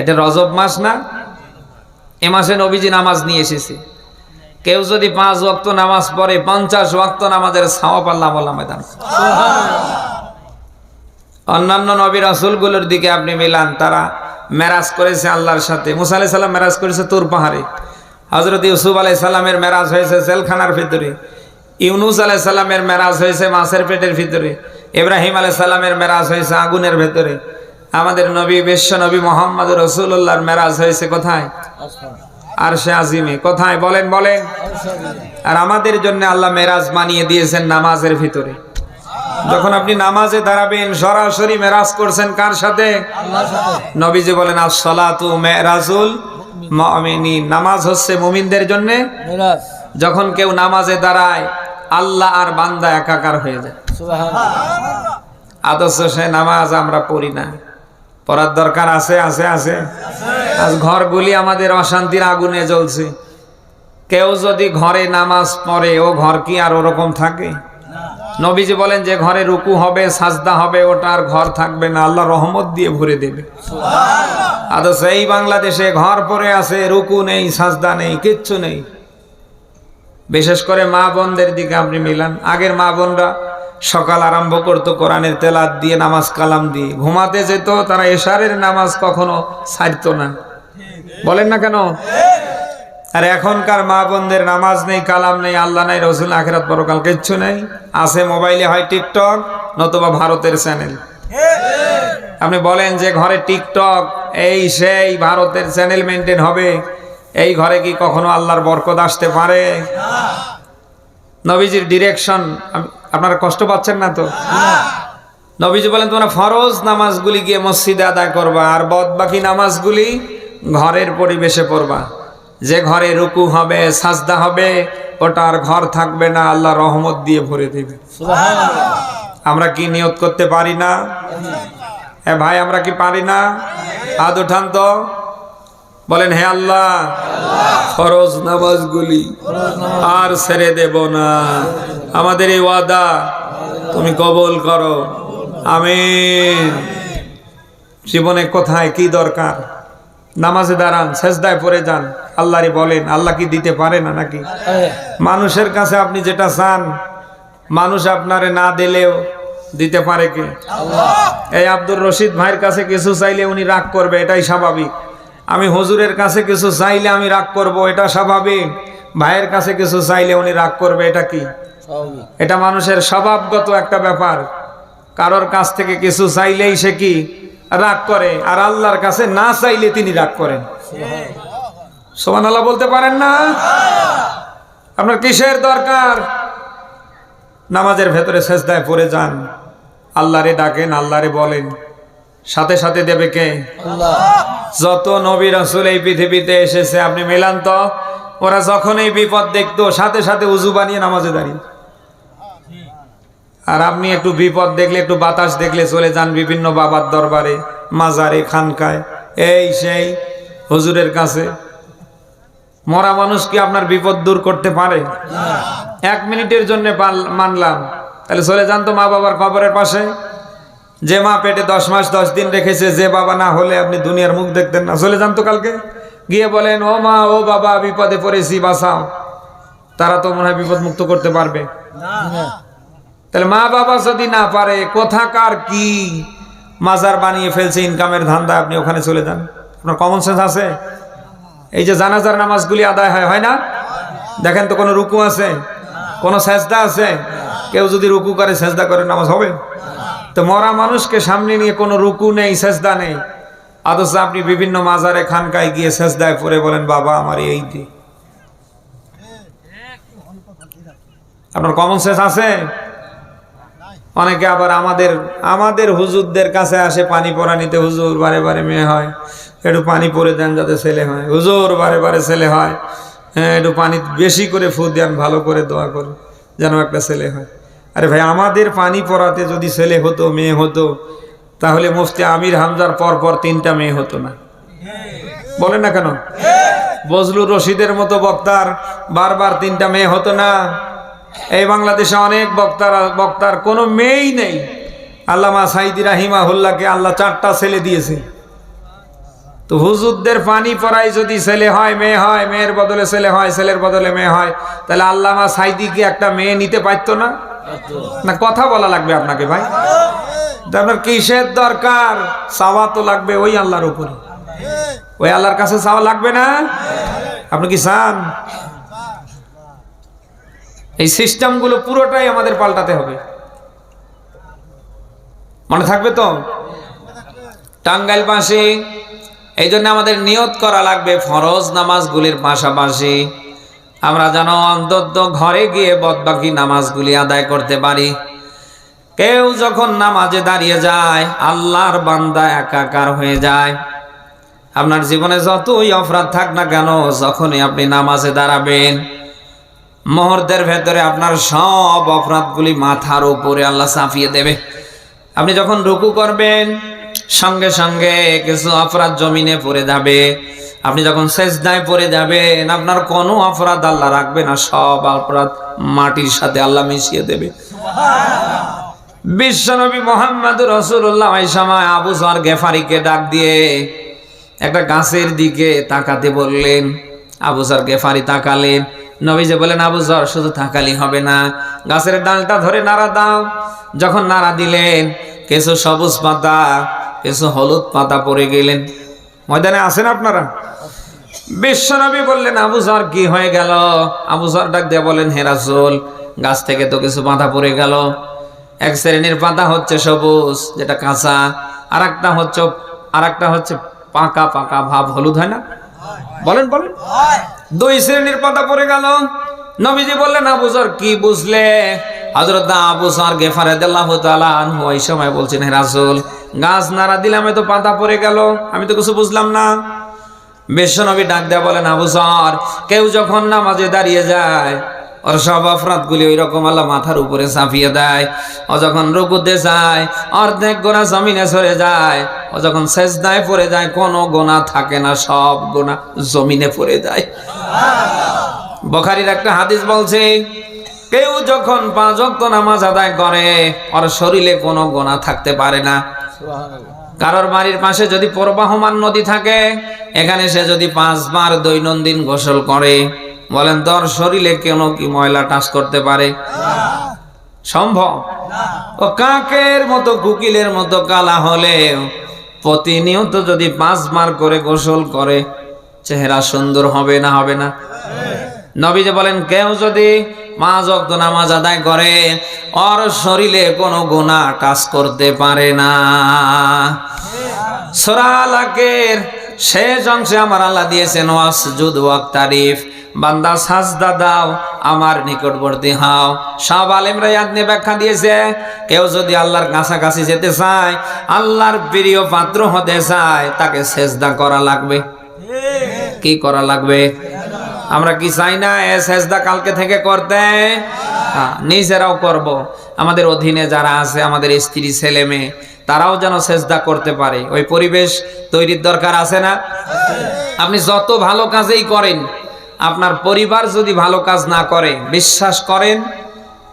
এটা রজব মাস না? এ মাসে নবীজি নামাজ নিয়ে এসেছে। কেউ যদি পাঁচ ওয়াক্ত নামাজ পড়ে, পঞ্চাশ ওয়াক্ত নামাজের ছাওয়া পাল্লা ময়দান। অন্যান্য নবী রাসুলগুলোর দিকে আপনি মিলান, তারা মেরাজ করেছে আল্লাহর সাথে। মুসা আলাহি সাল্লাম মেরাজ করেছে তুর পাহাড়ে। হজরত ইউসুফ আলাই সাল্লামের মেরাজ হয়েছে জেলখানার ভিতরে। ইউনুস আলাই সাল্লামের মেরাজ হয়েছে মাছের পেটের ভিতরে। ইব্রাহিম আলাই সাল্লামের মেরাজ হয়েছে আগুনের ভেতরে। আমাদের নবী বিশ্ব নবী মোহাম্মদ রসুল্লাহর মেরাজ হয়েছে কোথায়? আর সে আজিমে। কোথায়? বলেন বলেন। আর আমাদের জন্য আল্লাহ মেরাজ মানিয়ে দিয়েছেন নামাজের ভিতরে। যখন আপনি নামাজে দাঁড়াবেন সরাসরি মেরাজ করছেন কার সাথে? নবীজি বলেন আসসালাতু মেরাজুল নামাজ হচ্ছে মুমিনদের জন্য যখন কেউ নামাজে দাঁড়ায় আল্লাহ আর বান্দা একাকার হয়ে যায়। আদর্শ সে নামাজ আমরা পড়ি না। পড়ার দরকার আছে আছে আছে। আজ ঘরগুলি আমাদের অশান্তির আগুনে জ্বলছে। কেউ যদি ঘরে নামাজ পড়ে ও ঘর কি আর ওরকম থাকে? নবীজি বলেন যে ঘরে রুকু হবে সাজদা হবে ওটা আর ঘর থাকবে না আল্লাহ রহমত দিয়ে ভরে দেবে। আদর্শ এই বাংলাদেশে ঘর পরে আছে রুকু নেই সাজদা নেই কিচ্ছু নেই। বিশেষ করে মা বোনদের দিকে আপনি মিলান। আগের মা বোনরা সকাল আরম্ভ করতো কোরআনের তেলাত দিয়ে, নামাজ কালাম দিয়ে। ঘুমাতে যেত, তারা এশারের নামাজ কখনো ছাড়তো না। বলেন না কেন? আর এখনকার মা বোনদের নামাজ নেই, কালাম নেই, আল্লাহ নাই, রসুল আখেরাত পরকাল কিচ্ছু নেই। আছে মোবাইলে হয় টিকটক, নতুবা ভারতের চ্যানেল। আপনি বলেন যে ঘরে টিকটক, এই সেই ভারতের চ্যানেল মেনটেন হবে। এই ঘরে কি কখনো আল্লাহর বরকত আসতে পারে? নবীজির ডিরেকশন আপনারা কষ্ট পাচ্ছেন না তো? নবীজি বলেন তোমরা ফরজ নামাজগুলি গিয়ে মসজিদে আদায় করবা আর বদ বাকি নামাজগুলি ঘরের পরিবেশে পড়বা। যে ঘরে রুকু হবে সাজদা হবে ওটা আর ঘর থাকবে না আল্লাহ রহমত দিয়ে ভরে দেবে। আমরা কি নিয়ত করতে পারি না? হ্যাঁ ভাই আমরা কি পারি না? হাত উঠান তো। বলেন হে আল্লাহ ফরজ নামাজগুলি আর ছেড়ে দেব না। আমাদের এই ওয়াদা, তুমি কবল করো। আমি জীবনে কোথায় কি দরকার? নামাজে দাঁড়ান, সেজদায় পড়ে যান। আল্লাহরে বলেন, আল্লাহ কি দিতে পারে না নাকি? মানুষের কাছে আপনি যেটা চান, মানুষ আপনারে না দিলেও দিতে পারে কি? এই আব্দুর রশিদ ভাইয়ের কাছে কিছু চাইলে উনি রাগ করবে, এটাই স্বাভাবিক। আমি হুজুরের কাছে কিছু চাইলে আমি রাগ করব, এটা স্বাভাবিক। ভাইয়ের কাছে কিছু চাইলে উনি রাগ করবে, এটা কি? এটা মানুষের স্বভাবগত একটা ব্যাপার। কারোর কাছ থেকে কিছু চাইলেই সে কি রাগ করে আর আল্লাহর কাছে না চাইলে তিনি রাগ করেন। সোমান আল্লাহ বলতে পারেন না? আপনার কিসের দরকার? নামাজের ভেতরে শেষদায় পড়ে যান। আল্লাহরে ডাকেন আল্লাহরে বলেন। সাথে সাথে দেবে কে? যত নবী রাসূল এই পৃথিবীতে এসেছে আপনি মেলান তো? ওরা যখন এই বিপদ দেখতো সাথে সাথে উজু বানিয়ে নামাজে দাঁড়িয়ে। আর আপনি একটু বিপদ দেখলে, একটু বাতাস দেখলে চলে যান বিভিন্ন বাবার দরবারে, মাজারে, খানকায়। এই সেই হুজুরের কাছে। মরা মানুষ কি আপনার বিপদ দূর করতে পারে? এক মিনিটের জন্য মানলাম। তাহলে চলে যান তো মা বাবার কবরের পাশে। যে মা পেটে দশ মাস, দশ দিন রেখেছে, যে বাবা না হলে আপনি দুনিয়ার মুখ দেখতেন না। চলে যান তো কালকে। গিয়ে বলেন, ও মা, ও বাবা, বিপদে পড়েছি বাসাও তারা তো মনে হয় বিপদ মুক্ত করতে পারবে। তাহলে মা বাবা যদি না পারে, কোথাকার কি মাজার বানিয়ে ফেলছে ইনকামের ধান্দা, আপনি ওখানে চলে যান। আপনার কমন সেন্স আছে? এই যে জানাজার নামাজগুলি আদায় হয় হয় না? দেখেন তো কোনো রুকু আছে? কোনো সেজদা আছে? কেউ যদি রুকু করে, সেজদা করে, নামাজ হবে? তো মরা মানুষকে সামনে নিয়ে কোনো রুকু নেই, সেজদা নেই। অথচ আপনি বিভিন্ন মাজারে, খানকায় গিয়ে সেজদায় পড়ে বলেন, বাবা, আমার এই দি আপনার কমন সেন্স আছে? অনেকে আবার আমাদের আমাদের হুজুরদের কাছে আসে পানি পরা নিতে হুজুর বারে বারে মেয়ে হয়, একটু পানি পরে দেন যাতে ছেলে হয়। হুজুর বারে বারে ছেলে হয় হ্যাঁ একটু পানি বেশি করে ফু দেন, ভালো করে দোয়া করে যেন একটা ছেলে হয়। আরে ভাই, আমাদের পানি পরাতে যদি ছেলে হতো, মেয়ে হতো, তাহলে মুফতি আমির হামজার পর পর তিনটা মেয়ে হতো না। বলেন না কেন? বজলুর রশিদের মতো বক্তার বারবার তিনটা মেয়ে হতো না। এই বাংলাদেশে অনেক বক্তার বক্তার কোনো মেয়েই নেই। আল্লামা সাইদি রাহিমা হুল্লাকে আল্লাহ চারটা ছেলে দিয়েছে। তো হুজুরদের পানি পড়াই যদি ছেলে হয়, মেয়ে হয়, মেয়ের বদলে ছেলে হয়, ছেলের বদলে মেয়ে হয়, তাহলে আল্লামা সাইদি কি একটা মেয়ে নিতে পারতো না? না, কথা বলা লাগবে আপনাকে ভাই। আপনার কিসের দরকার? চাওয়া তো লাগবে ওই আল্লাহর উপরে। ওই আল্লাহর কাছে চাওয়া লাগবে না? আপনি কি চান? এই সিস্টেমগুলো পুরোটাই আমাদের পাল্টাতে হবে। মনে থাকবে তো? টাঙ্গাইল পাশে এই জন্য আমাদের নিয়ত করা লাগবে ফরজ নামাজগুলির পাশাপাশি। আমরা যেন অন্তত ঘরে গিয়ে বদবাকি নামাজগুলি আদায় করতে পারি। কেউ যখন নামাজে দাঁড়িয়ে যায়, আল্লাহর বান্দা একাকার হয়ে যায়। আপনার জীবনে যতই অপরাধ থাক না কেন, যখনই আপনি নামাজে দাঁড়াবেন মুহূর্তের ভেতরে আপনার সব অপরাধগুলি মাথার উপরে আল্লাহ চাপিয়ে দেবে। আপনি যখন রুকু করবেন, সঙ্গে সঙ্গে কিছু অপরাধ জমিনে পড়ে যাবে। আপনি যখন সেজদায় পড়ে যাবেন, আপনার কোনো অপরাধ আল্লাহ রাখবে না, সব অপরাধ মাটির সাথে আল্লাহ মিশিয়ে দেবে। বিশ্বনবী মোহাম্মদ রসুল্লাহ সময় আবু সর গেফারিকে ডাক দিয়ে একটা গাছের দিকে তাকাতে বললেন। আবু সর গেফারি তাকালেন। নবী যে বলেন, আবু সর শুধু থাকালি হবে না। গাছের ডালটা ধরে নাড়া দাও। যখন নাড়া দিলেন, কিছু সবুজ পাতা, কিছু হলুদ পাতা পড়ে গেলেন। ময়দানে আছেন আপনারা? বিশ্বনবী বললেন, আবু সর কি হয়ে গেল? আবু সর ডাক দিয়ে বলেন হেরাসুল গাছ থেকে তো কিছু পাতা পড়ে গেল। এক শ্রেণির পাতা হচ্ছে সবুজ, যেটা কাঁচা আর একটা হচ্ছে আর একটা হচ্ছে পাকা পাকা ভাব। হলুদ হয় না? বলেন বলেন। দুই শ্রেণির পাতা পড়ে গেল। নবীজি বললেন আবুজর কি বুঝলে? হজরত আবু সর গেফারে দেল্লাহ ওই সময় বলছেন, হে রাসুল, গাছ নাড়া দিলাম তো পাতা পড়ে গেল, আমি তো কিছু বুঝলাম না। বিশ্বনবী ডাক দেয়া বলেন, আবু সর কেউ যখন নামাজে দাঁড়িয়ে যায় ওর সব অপরাধগুলি ওই রকম আল্লাহ মাথার উপরে চাপিয়ে দেয়। ও যখন রুকুতে যায় অর্ধেক গোনা জমিনে সরে যায় ও যখন সেজদায় পড়ে যায় কোনো গোনা থাকে না সব গোনা জমিনে পড়ে যায়। বখারির একটা হাদিস বলছে কেউ যখন পাঁচ ওয়াক্ত নামাজ আদায় করে ওর শরীরে কোনো গোনা থাকতে পারে না। কারোর বাড়ির পাশে যদি প্রবাহমান নদী থাকে এখানে সে যদি পাঁচবার দৈনন্দিন গোসল করে বলেন, তোর শরীরে কেন কি ময়লা টাচ করতে পারে? সম্ভব। ও কাকের মতো, কুকিলের মতো কালা হলে প্রতিনিয়ত যদি পাঁচবার করে গোসল করে, চেহারা সুন্দর হবে না হবে না? নবী যে বলেন, কেউ যদি পাঁচ অক্ত নামাজ আদায় করে, ওর শরীরে কোনো গুণা কাজ করতে পারে না। সোরালাকের শেষ অংশে আমার আল্লাহ দিয়েছেন, ওয়াসজুদ ওয়াক তারিফ বান্দা সাজদা দাও, আমার নিকটবর্তী হাও। সব আলেমরা ইয়াদ নিয়ে ব্যাখ্যা দিয়েছে, কেউ যদি আল্লাহর কাছাকাছি যেতে চায়, আল্লাহর প্রিয় পাত্র হতে চায়, তাকে সেজদা করা লাগবে। কি করা লাগবে? আমরা কি চাই না এ সেজদা কালকে থেকে করতে? নিজেরাও করব। আমাদের অধীনে যারা আছে, আমাদের স্ত্রী, ছেলে, মেয়ে, তারাও যেন সেজদা করতে পারে। ওই পরিবেশ তৈরির দরকার আছে না? আপনি যত ভালো কাজেই করেন আপনার পরিবার যদি ভালো কাজ না করে, বিশ্বাস করেন?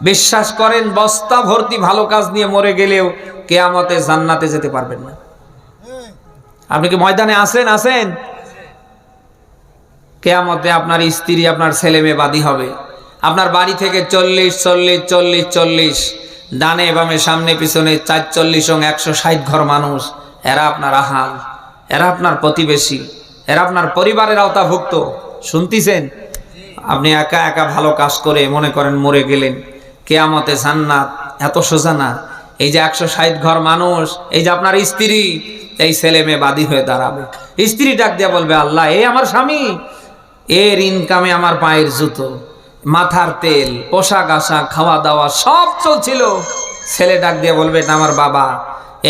বিশ্বাস করেন, বস্তা ভর্তি ভালো কাজ নিয়ে মরে গেলেও কেয়ামতে জান্নাতে যেতে পারবেন না। আপনি কি ময়দানে আছেন? আছেন? কেয়ামতে আপনার স্ত্রী, আপনার ছেলে মেয়ে বাদী হবে। আপনার বাড়ি থেকে চল্লিশ চল্লিশ চল্লিশ চল্লিশ, ডানে বামে, সামনে, পিছনে চারচল্লিশ এবং একশো ষাট ঘর মানুষ, এরা আপনার আহাল, এরা আপনার প্রতিবেশী, এরা আপনার পরিবারের আওতাভুক্ত। শুনতিছেন? আপনি একা একা ভালো কাজ করে মনে করেন মরে গেলেন। কেয়ামতে জান্নাত এত সোজা না। এই যে একশো ষাট ঘর মানুষ, এই যে আপনার স্ত্রী, এই ছেলে মেয়ে বাদী হয়ে দাঁড়াবে। স্ত্রী ডাক দিয়ে বলবে, আল্লাহ, এ আমার স্বামী। এর ইনকামে আমার পায়ের জুতো, মাথার তেল, পোশাক আশাক খাওয়া দাওয়া সব চলছিল। ছেলে ডাক দিয়ে বলবে, এটা আমার বাবা।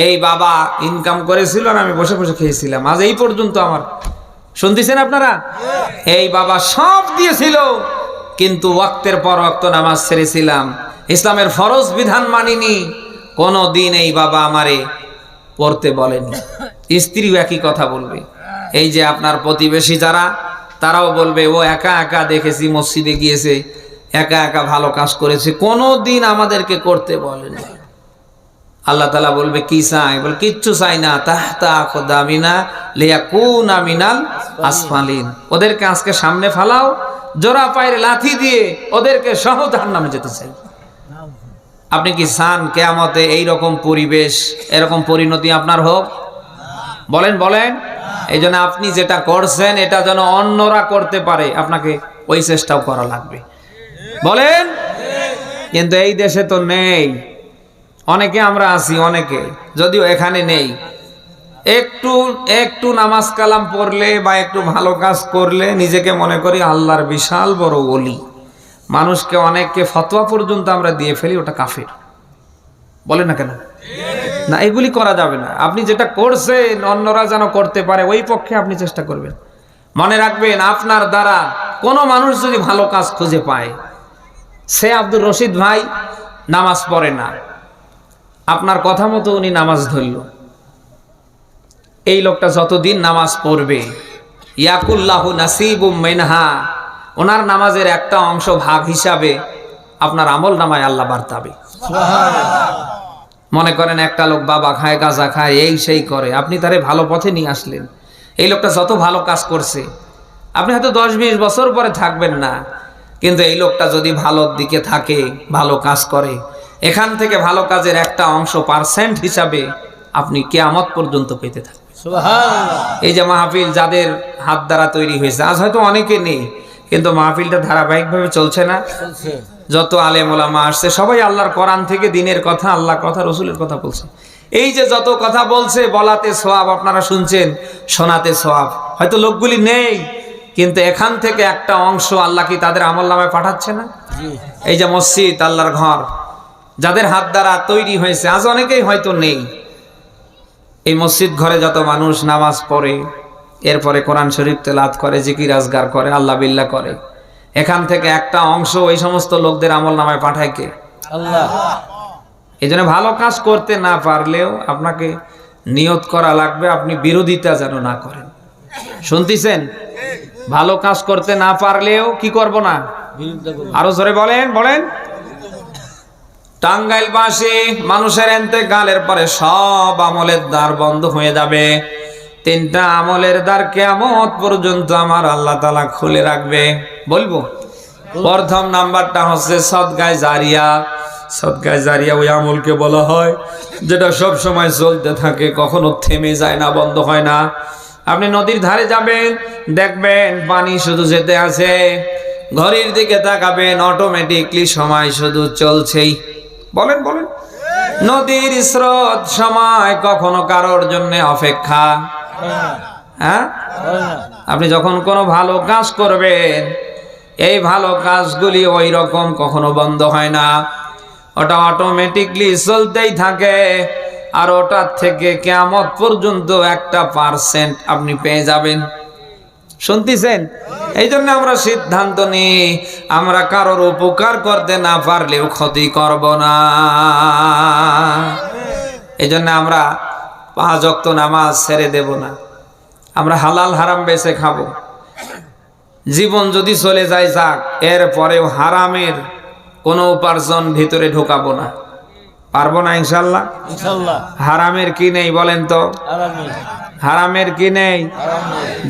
এই বাবা ইনকাম করেছিল আর আমি বসে বসে খেয়েছিলাম। আজ এই পর্যন্ত আমার শুনতেছেন আপনারা? এই বাবা সব দিয়েছিল, কিন্তু ওয়াক্তের পর ওয়াক্ত নামাজ ছেড়েছিলাম। ইসলামের ফরজ বিধান মানিনি। কোনো দিন এই বাবা আমারে পড়তে বলেনি। স্ত্রীও একই কথা বলবে। এই যে আপনার প্রতিবেশী যারা, তারাও বলবে, ও একা একা দেখেছি, মসজিদে গিয়েছে, একা একা ভালো কাজ করেছে কোনো দিন আমাদেরকে করতে বলেনি। আল্লাহ তালা বলবে, কি চাই? বল, কিচ্ছু চাই না। তাহতা খোদামিনা লিয়া কুন আমিনাল আসফালিন। ওদেরকে আজকে সামনে ফালাও, জোড়া পায়ের লাথি দিয়ে ওদেরকে সহ তার নামে যেতে চাই। আপনি কি চান কেয়ামতে এই রকম পরিবেশ, এরকম পরিণতি আপনার হোক? বলেন বলেন। এই জন্য আপনি যেটা করছেন, এটা যেন অন্যরা করতে পারে, আপনাকে ওই চেষ্টাও করা লাগবে। বলেন। কিন্তু এই দেশে তো নেই। অনেকে আমরা আছি, অনেকে। যদিও এখানে নেই। একটু একটু নামাজ কালাম পড়লে বা একটু ভালো কাজ করলে নিজেকে মনে করি আল্লাহর বিশাল বড় ওলি। মানুষকে, অনেককে ফতোয়া পর্যন্ত আমরা দিয়ে ফেলি, ওটা কাফের। বলে না কেন? না, এগুলি করা যাবে না। আপনি যেটা করছেন, অন্যরা যেন করতে পারে, ওই পক্ষে আপনি চেষ্টা করবেন। মনে রাখবেন, আপনার দ্বারা কোনো মানুষ যদি ভালো কাজ খুঁজে পায়, সে আব্দুর রশিদ ভাই নামাজ পড়ে না। আপনার কথা মতো উনি নামাজ ধরল। এই লোকটা যতদিন নামাজ পড়বে, ইয়াকুল্লাহু নাসিবুম মিনহা, ওনার নামাজের একটা অংশ ভাগ হিসাবে আপনার আমল নামায় আল্লাহ বার্তাবে। মনে করেন একটা লোক বাবা খায়, গাঁজা খায়, এই সেই করে। আপনি তারে ভালো পথে নিয়ে আসলেন। এই লোকটা যত ভালো কাজ করছে, আপনি হয়তো দশ বিশ বছর পরে থাকবেন না, কিন্তু এই লোকটা যদি ভালোর দিকে থাকে, ভালো কাজ করে এখান থেকে ভালো কাজের একটা অংশ পার্সেন্ট হিসাবে আপনি কেয়ামত পর্যন্ত পেতে থাকবেন। এই যে মাহফিল যাদের হাত দ্বারা তৈরি হয়েছে আজ হয়তো অনেকে নেই কিন্তু মাহফিলটা ধারাবাহিকভাবে চলছে না। যত আলেম ওলামা আসছে সবাই আল্লাহর কোরআন থেকে দিনের কথা আল্লাহ কথা রসুলের কথা বলছে। এই যে যত কথা বলছে বলাতে সোয়াব আপনারা শুনছেন শোনাতে সোয়াব। হয়তো লোকগুলি নেই কিন্তু এখান থেকে একটা অংশ আল্লাহ কি তাদের আমল নামায় পাঠাচ্ছে না? এই যে মসজিদ আল্লাহর ঘর যাদের হাত দ্বারা তৈরি হয়েছে আজ অনেকেই হয়তো নেই। এই মসজিদ ঘরে যত মানুষ নামাজ পড়ে এরপরে কোরআন শরীফ তেলাত করে জিকির আজগার করে আল্লাহ বিল্লাহ করে। এখান থেকে একটা অংশ ওই সমস্ত লোকদের আমল নামায় পাঠায় কে? আল্লাহ। এই জন্য ভালো কাজ করতে না পারলেও আপনাকে নিয়ত করা লাগবে আপনি বিরোধিতা যেন না করেন। শুনতেছেন? ভালো কাজ করতে না পারলেও কি করব না। আরও জোরে বলেন বলেন। টাঙ্গাইল বাসী, মানুষের এনতে গালের পরে সব আমলের দ্বার বন্ধ হয়ে যাবে। তিনটা আমলের দ্বার কেমত পর্যন্ত আমার আল্লাহ তালা খুলে রাখবে। বলব? প্রথম নাম্বারটা হচ্ছে সদগায় জারিয়া। সদগায় জারিয়া ওই আমলকে বলা হয়, যেটা সব সময় চলতে থাকে, কখনো থেমে যায় না, বন্ধ হয় না। আপনি নদীর ধারে যাবেন, দেখবেন পানি শুধু যেতে আছে, ঘড়ির দিকে তাকাবেন অটোমেটিকলি সময় শুধু চলছেই। বলেন বলেন। নদীর স্রোত সময় কখনো কারোর জন্য অপেক্ষা। হ্যাঁ? আপনি যখন কোনো ভালো কাজ করবেন, এই ভালো কাজগুলি ওই রকম কখনো বন্ধ হয় না। ওটা অটোমেটিকলি চলতেই থাকে, আর ওটার থেকে কেমত পর্যন্ত একটা পার্সেন্ট আপনি পেয়ে যাবেন। শুনতেছেন? এই জন্য আমরা সিদ্ধান্ত নিই, আমরা কারোর উপকার করতে না পারলেও ক্ষতি করব না। এই জন্য আমরা পাঁচ নামাজ ছেড়ে দেব না। আমরা হালাল হারাম বেছে খাব। জীবন যদি চলে যায় যাক, এরপরেও হারামের কোনো উপার্জন ভিতরে ঢোকাবো না। পারব না ইনশাল্লাহ? হারামের কি নেই বলেন তো? হারামের। কি নেই?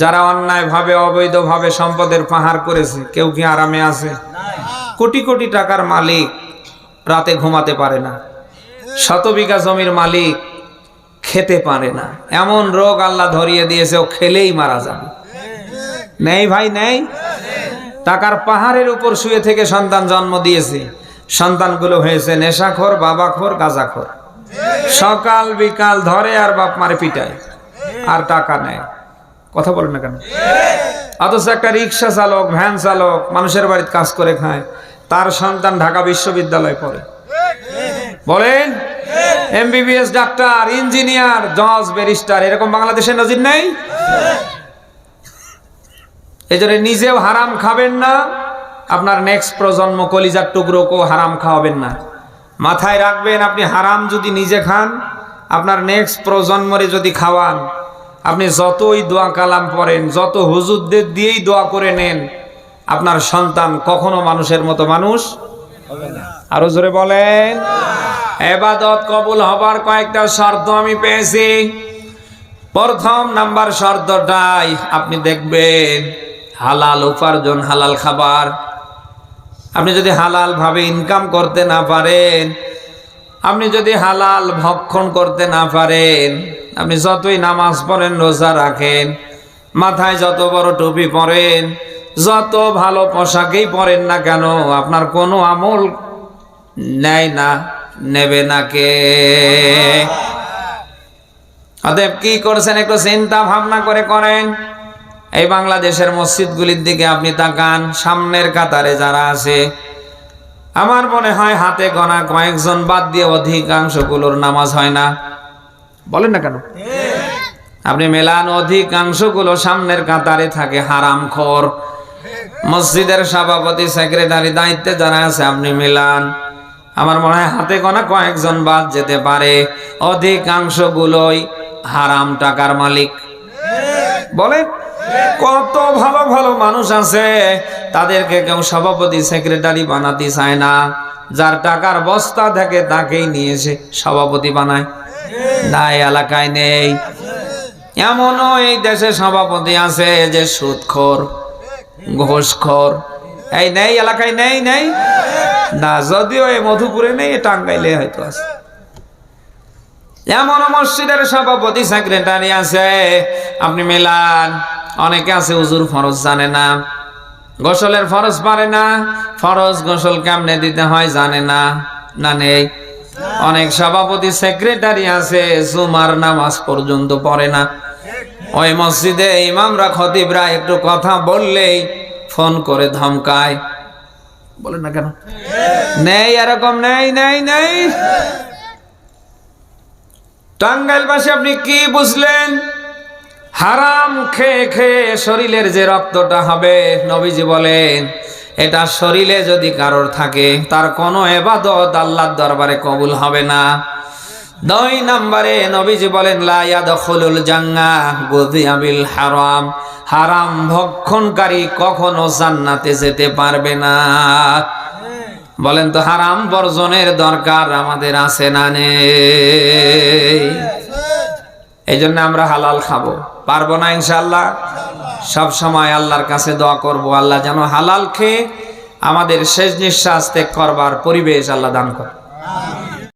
যারা অন্যায়ভাবে অবৈধভাবে সম্পদের পাহাড় করেছে কেউ কি আরামে আছে? কোটি কোটি টাকার মালিক রাতে ঘুমাতে পারে না। শত বিঘা জমির মালিক খেতে পারে না। এমন রোগ আল্লাহ ধরিয়ে দিয়েছে ও খেলেই মারা যাবে। নেই ভাই নেই। টাকার পাহাড়ের উপর শুয়ে থেকে সন্তান জন্ম দিয়েছে। সন্তানগুলো হয়েছে নেশাখোর, বাবাখোর, গাঁজাখোর। সকাল বিকাল ধরে আর বাপ মারে পিটায়, আর টাকা নেয়। কথা বলেন না কেন? অথচ একটা রিক্সা চালক, ভ্যান চালক, মানুষের বাড়িতে কাজ করে খায়, তার সন্তান ঢাকা বিশ্ববিদ্যালয়ে পড়ে। বলেন, এমবিবিএস ডাক্তার, ইঞ্জিনিয়ার, জজ, ব্যারিস্টার, এরকম বাংলাদেশে নজির নেই? এই জন্য নিজেও হারাম খাবেন না আপনার নেক্সট প্রজন্ম কলিজার টুকরোকেও হারাম খাওয়াবেন না। মাথায় রাখবেন, আপনি হারাম যদি নিজে খান, আপনার নেক্সট প্রজন্মরে যদি খাওয়ান, আপনি যতই দোয়া কালাম পড়েন, যত হুজুরদের দিয়েই দোয়া করে নেন, আপনার সন্তান কখনো মানুষের মতো মানুষ আরও জোরে বলেন, এবাদত কবুল হবার কয়েকটা শর্ত আমি পেয়েছি। প্রথম নাম্বার শর্তটাই আপনি দেখবেন, হালাল উপার্জন, হালাল খাবার। আপনি যদি হালাল ভাবে ইনকাম করতে না পারেন, আপনি যদি হালাল ভক্ষণ করতে না পারেন, আপনি যতই নামাজ পড়েন, রোজা রাখেন, মাথায় যত বড় টুপি পরেন, যত ভালো পোশাকেই পরেন না কেন, আপনার কোনো আমল নেয় না, নেবে না কে? অতএব কি করছেন? একটু চিন্তা ভাবনা করে করেন। এই বাংলাদেশের মসজিদগুলির দিকে আপনি তাকান, সামনের কাতারে যারা আছে, আমার মনে হয় হাতে গোনা কয়েকজন বাদ দিয়ে অধিকাংশগুলোর নামাজ হয় না। বলেন না কেন? আপনি মেলান অধিকাংশগুলো সামনের কাতারে থাকে, হারাম খোর। মসজিদের সভাপতি, সেক্রেটারি দায়িত্বে যারা আছে, আপনি মেলান। আমার মনে হয় হাতে গোনা কয়েকজন বাদ যেতে পারে, অধিকাংশগুলোই হারাম টাকার মালিক। বলে কত ভালো ভালো মানুষ আছে। তাদেরকে কেউ সভাপতি, সেক্রেটারি বানাতে চায় না। যার টাকার বস্তা থাকে তাকেই নিয়ে এসে সভাপতি বানায়। না এলাকায় নেই। এমনও এই দেশে সভাপতি আছে যে সুদখোর, ঘোষখোর। এই নেই, এলাকায় নেই নেই। না, যদিও এই মধুপুরে নেই টাঙ্গাইলে হয়তো আছে। এমন মসজিদের সভাপতি, সেক্রেটারি আছে। আপনি মেলান। অনেকে আছে উজুর ফরজ জানে না। গোসলের ফরজ পারে না। ফরজ গোসল কেমনে দিতে হয় জানে না। না নেই। অনেক সভাপতি, সেক্রেটারি আছে, জুমার নামাজ পর্যন্ত পড়ে না। ওই মসজিদে ইমামরা, খতিবরা একটু কথা বললেই ফোন করে ধমকায়। বলেন না কেন? নেই, এরকম নেই নেই নেই। টাঙ্গাইলবাসী, আপনি কি বুঝলেন? হারাম খেয়ে খেয়ে শরীরের যে রক্তটা হবে, নবীজি বলেন, এটা শরীরে যদি কারোর থাকে, তার কোনো এবাদত আল্লাহর দরবারে কবুল হবে না। দুই নম্বরে নবীজি বলেন লাইয়া দখলুল জাঙ্গা গুদিয়াবিল হারাম। হারাম ভক্ষণকারী কখনো জান্নাতে যেতে পারবে না। বলেন তো, হারাম বর্জনের দরকার আমাদের আছে না নেই? এই জন্য আমরা হালাল খাব। পারব না ইনশাল্লাহ সব সময় আল্লাহর কাছে দোয়া করব। আল্লাহ যেন হালাল খেয়ে আমাদের শেষ নিঃশ্বাস ত্যাগ করবার পরিবেশ আল্লাহ দান করে